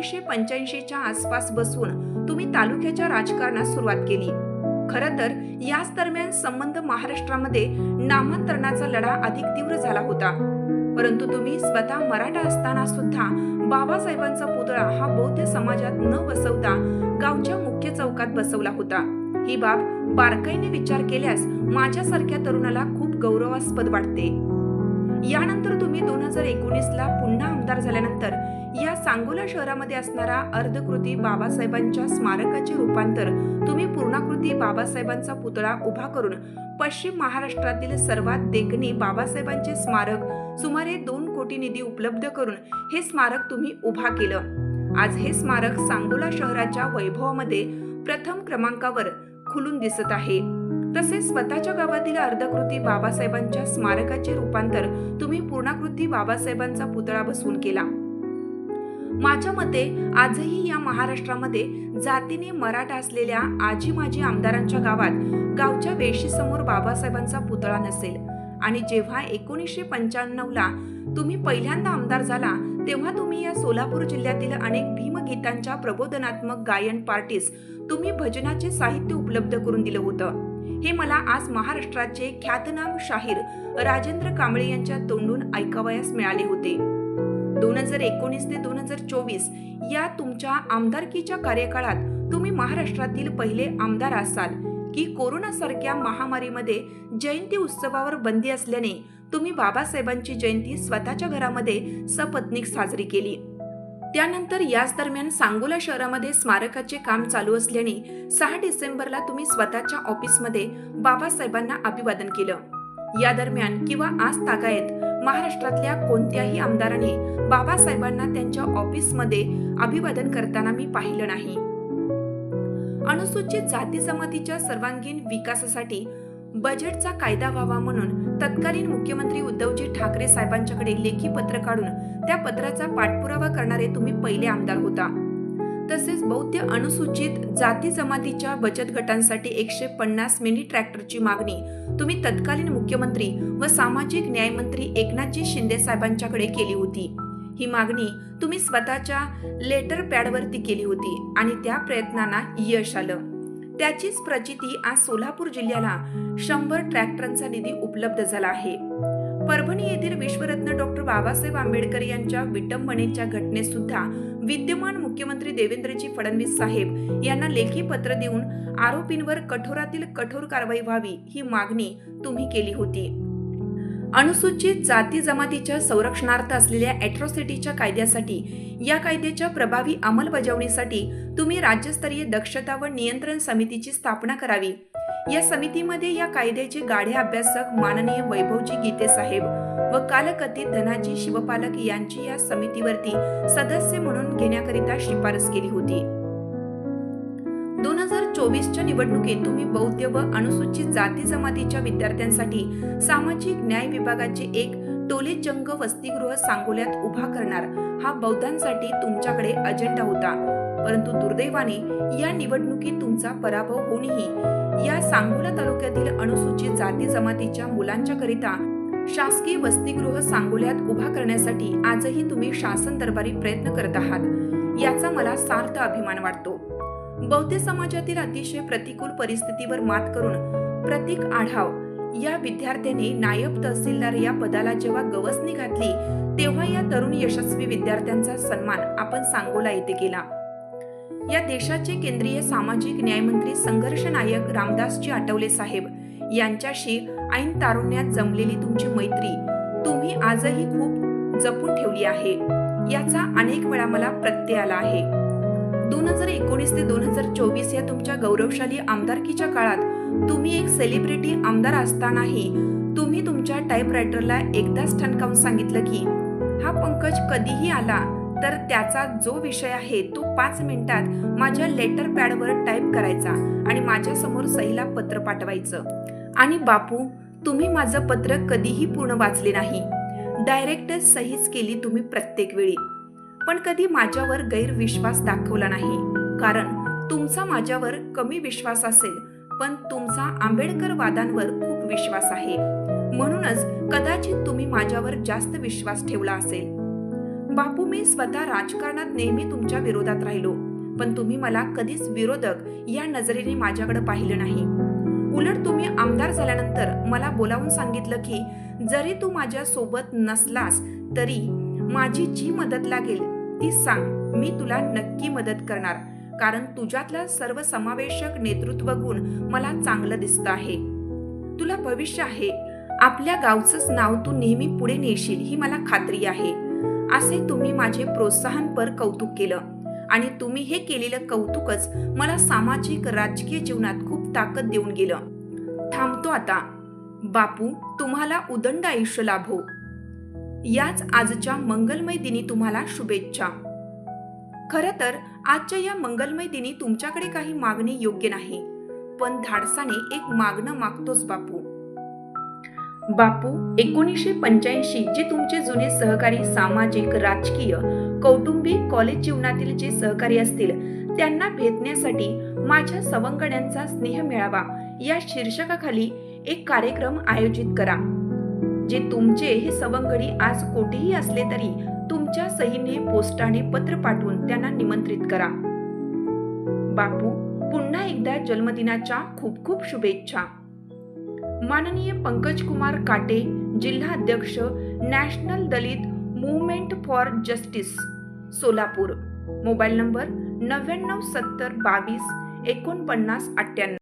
एकोणीसशे पंच्याऐंशीच्या आसपास बसून तुम्ही तालुक्याच्या राजकारणात सुरुवात केली. खरं तर याच दरम्यान संबंध महाराष्ट्रामध्ये नामांतरणाचा लढा अधिक तीव्र झाला होता. परंतु तुम्ही स्वतः मराठा असताना सुद्धा बाबासाहेबांचा पुतळा हा बौद्ध समाजात न बसवता गावच्या मुख्य चौकात बसवला होता. ही बाब बारकाईने विचार केल्यास माझ्यासारख्या तरुणाला खूप गौरवास्पद वाटते. यानंतर तुम्ही दोन हजार एकोणीस ला पुन्हा आमदार झाल्यानंतर या सांगोला शहरामध्ये असणारा अर्धकृती बाबासाहेबांच्या स्मारकाचे रूपांतर तुम्ही पूर्णाकृती बाबासाहेबांचा पुतळा उभा करून पश्चिम महाराष्ट्रातील सर्वात देखणी बाबासाहेबांचे स्मारक सुमारे दोन कोटी निधी उपलब्ध करून हे स्मारक तुम्ही उभा केलं. आज हे स्मारक सांगोला शहराच्या वैभवामध्ये प्रथम क्रमांकावर खुलून दिसत आहे. तसेच स्वतःच्या गावातील अर्धकृती बाबासाहेबांच्या स्मारकाचे रूपांतर तुम्ही पूर्णाकृती बाबासाहेबांचा पुतळा बसवून केला. माझ्या मते आजही या महाराष्ट्रामध्ये जातीने मराठा असलेल्या आजी माजी आमदारांच्या गावात गावच्या वेशीसमोर बाबासाहेबांचा पुतळा नसेल. आणि जेव्हा एकोणीसशे पंच्याण्णव ला तुम्ही पहिल्यांदा आमदार झाला तेव्हा तुम्ही या सोलापूर जिल्ह्यातील अनेक भीमगीतांच्या प्रबोधनात्मक गायन पार्टीस तुम्ही भजनाचे साहित्य उपलब्ध करून दिलं होतं. हे मला आज महाराष्ट्राचे ख्यातनाम शाहीर राजेंद्र कांबळे यांच्या तोंडून ऐकावयास मिळाले होते. दोन हजार एकोणीस ते दोन हजार चोवीस या तुमच्या आमदारकीच्या कार्यकाळात तुम्ही महाराष्ट्रातील पहिले आमदार असाल की कोरोनासारख्या महामारीमध्ये जयंती उत्सवावर बंदी असल्याने तुम्ही बाबासाहेबांची जयंती स्वतःच्या घरामध्ये सपत्नीक साजरी केली. त्यानंतर याच दरम्यान सांगोला शहरामध्ये स्मारकाचे काम चालू असल्याने सहा डिसेंबरला तुम्ही स्वतःच्या ऑफिसमध्ये बाबासाहेबांना अभिवादन केलं. या दरम्यान किंवा आज तागायत महाराष्ट्रातल्या कोणत्याही आमदाराने बाबासाहेबांना त्यांच्या ऑफिसमध्ये अभिवादन करताना मी पाहिलं नाही. अनुसूचित जाती जमातीच्या सर्वांगीण विकासासाठी बजेटचा कायदा व्हावा म्हणून तत्कालीन मुख्यमंत्री उद्धवजी ठाकरे साहेबांच्याकडे लेखी पत्र काढून त्या पत्राचा पाठपुरावा करणारे तुम्ही पहिले आमदार होता. तसेच बौद्ध अनुसूचित जाती जमातीच्या बचत गटांसाठी एकशे पन्नास मिनी ट्रॅक्टरची मागणी. तुम्ही तत्कालीन मुख्यमंत्री व सामाजिक न्यायमंत्री एकनाथजी शिंदे साहेबांच्याकडे केली होती. ही मागणी तुम्ही स्वतःच्या लेटर पॅडवरती केली होती आणि त्या प्रयत्नांना यश आलं. त्याचीच प्रचिती आज सोलापूर जिल्ह्याला शंभर ट्रॅक्टरांचा निधी उपलब्ध झाला आहे. परभणी येथील विश्वरत्न डॉक्टर बाबासाहेब आंबेडकर यांच्या विटंबनेच्या घटनेत सुद्धा विद्यमान मुख्यमंत्री देवेंद्रजी फडणवीस साहेब यांना लेखी पत्र देऊन आरोपींवर कठोरातील कठोर कारवाई व्हावी ही मागणी तुम्ही केली होती. अनुसूचित जाती जमातीच्या संरक्षणार्थ असलेल्या अॅट्रॉसिटीच्या कायद्यासाठी या कायद्याच्या प्रभावी अंमलबजावणीसाठी तुम्ही राज्यस्तरीय दक्षता व नियंत्रण समितीची स्थापना करावी. या समितीमध्ये या कायद्याचे गाढे अभ्यासक माननीय वैभवजी गीते साहेब व कालकथित धनाजी शिवपालक यांची या समितीवरती सदस्य म्हणून घेण्याकरिता शिफारस केली होती. दोन हजार चोवीसच्या निवडणुकीत तुम्ही बौद्ध व अनुसूचित जाती जमातीच्या विद्यार्थ्यांसाठी सामाजिक न्याय विभागाचे एक टोले जंग वसतिगृह सांगोल्यात उभा करणार हा बौद्धांसाठी तुमच्याकडे अजेंडा होता. परंतु दुर्दैवाने या निवडणुकीत तुमचा पराभव होऊनही या सांगोला तालुक्यातील अनुसूचित जाती जमातीच्या मुलांच्या करिता शासकीय वसतिगृह सांगोल्यात उभा करण्यासाठी आजही तुम्ही शासन दरबारी प्रयत्न करत आहात याचा मला सार्थ अभिमान वाटतो. बौद्ध समाजातील अतिशय प्रतिकूल परिस्थितीवर मात करून प्रतीक आढाव या विद्यार्थ्याने नायब तहसीलदार या पदाला जेव्हा गवसणी घातली तेव्हा या तरुण यशस्वी विद्यार्थ्यांचा सन्मान आपण सांगोला येथे केला. या देशाचे केंद्रीय सामाजिक न्यायमंत्री संघर्ष नायक रामदासजी आठवले साहेब यांच्याशी ऐन तारुण्यात जमलेली तुमची मैत्री तुम्ही आजही खूप जपून ठेवली आहे. याचा अनेक वेळा मला प्रत्यय आला आहे. दोन हजार एकोणीस ते दोन हजार चोवीस या तुमच्या गौरवशाली आमदारकीच्या काळात तुम्ही एक सेलिब्रिटी आमदार असतानाही तुम्ही तुमच्या टाईपरायटरला एकदाच ठणकावून सांगितलं की हा पंकज कधीही आला तर त्याचा जो विषय आहे तो पाच मिनिटात माझ्या लेटर पॅडवर टाईप करायचा आणि माझ्यासमोर सहीला पत्र पाठवायचं. आणि बापू तुम्ही माझं पत्र कधीही पूर्ण वाचले नाही. डायरेक्ट सहीच केली तुम्ही प्रत्येक वेळी. पण कधी माझ्यावर गैरविश्वास दाखवला नाही. कारण तुमचा माझ्यावर कमी विश्वास असेल पण तुमचा आंबेडकर वादांवर खूप विश्वास आहे. म्हणूनच कदाचित तुम्ही माझ्यावर जास्त विश्वास ठेवला असेल. बापू मी स्वतः राजकारणात नेहमी तुमच्या विरोधात राहिलो पण तुम्ही मला कधीच विरोधक या नजरेने माझ्याकडे पाहिलं नाही. उलट तुम्ही आमदार झाल्यानंतर मला बोलावून सांगितलं की जरी तू माझ्या सोबत नसलास तरी माझी जी मदत लागेल ती सांग. मी तुला नक्की मदत करणार. कारण तुझ्यातलं सर्व समावेशक नेतृत्व गुण मला चांगलं दिसतं आहे. तुला भविष्य आहे. आपल्या गावचंच नाव तू नेहमी पुढे नेशील ही मला खात्री आहे. असे तुम्ही माझे प्रोत्साहनपर कौतुक केलं. आणि तुम्ही हे केलेलं कौतुकच मला सामाजिक राजकीय जीवनात खूप ताकद देऊन गेलं. थांबतो आता. बापू तुम्हाला उदंड आयुष्य लाभो. याच आजच्या मंगलमय दिनी तुम्हाला शुभेच्छा. खरं तर आजच्या या मंगलमय दिनी तुमच्याकडे काही मागणे योग्य नाही. पण धाडसाने एक मागणं मागतोच बापू. बापू एकोणीसशे पंच्याऐंशी जे तुमचे जुने सहकारी सामाजिक राजकीय कौटुंबिक कॉलेज जीवनातील जे सहकारी असतील त्यांना भेटण्यासाठी माझ्या सवंगड्यांचा स्नेह मिळावा या शीर्षकाखाली एक कार्यक्रम आयोजित करा. जे तुमचे हे सवंगडी आज कोठेही असले तरी तुमच्या सहीने पोस्टाने पत्र पाठवून त्यांना निमंत्रित करा. बापू पुन्हा एकदा जन्मदिनाच्या खूप खूप शुभेच्छा. माननीय पंकज कुमार काटे जिल्हाध्यक्ष national Dalit movement for justice Solapur. Mobile number नव्याण्णव सत्तर बावीस एकोणपन्नास अठ्ठ्याण्णव.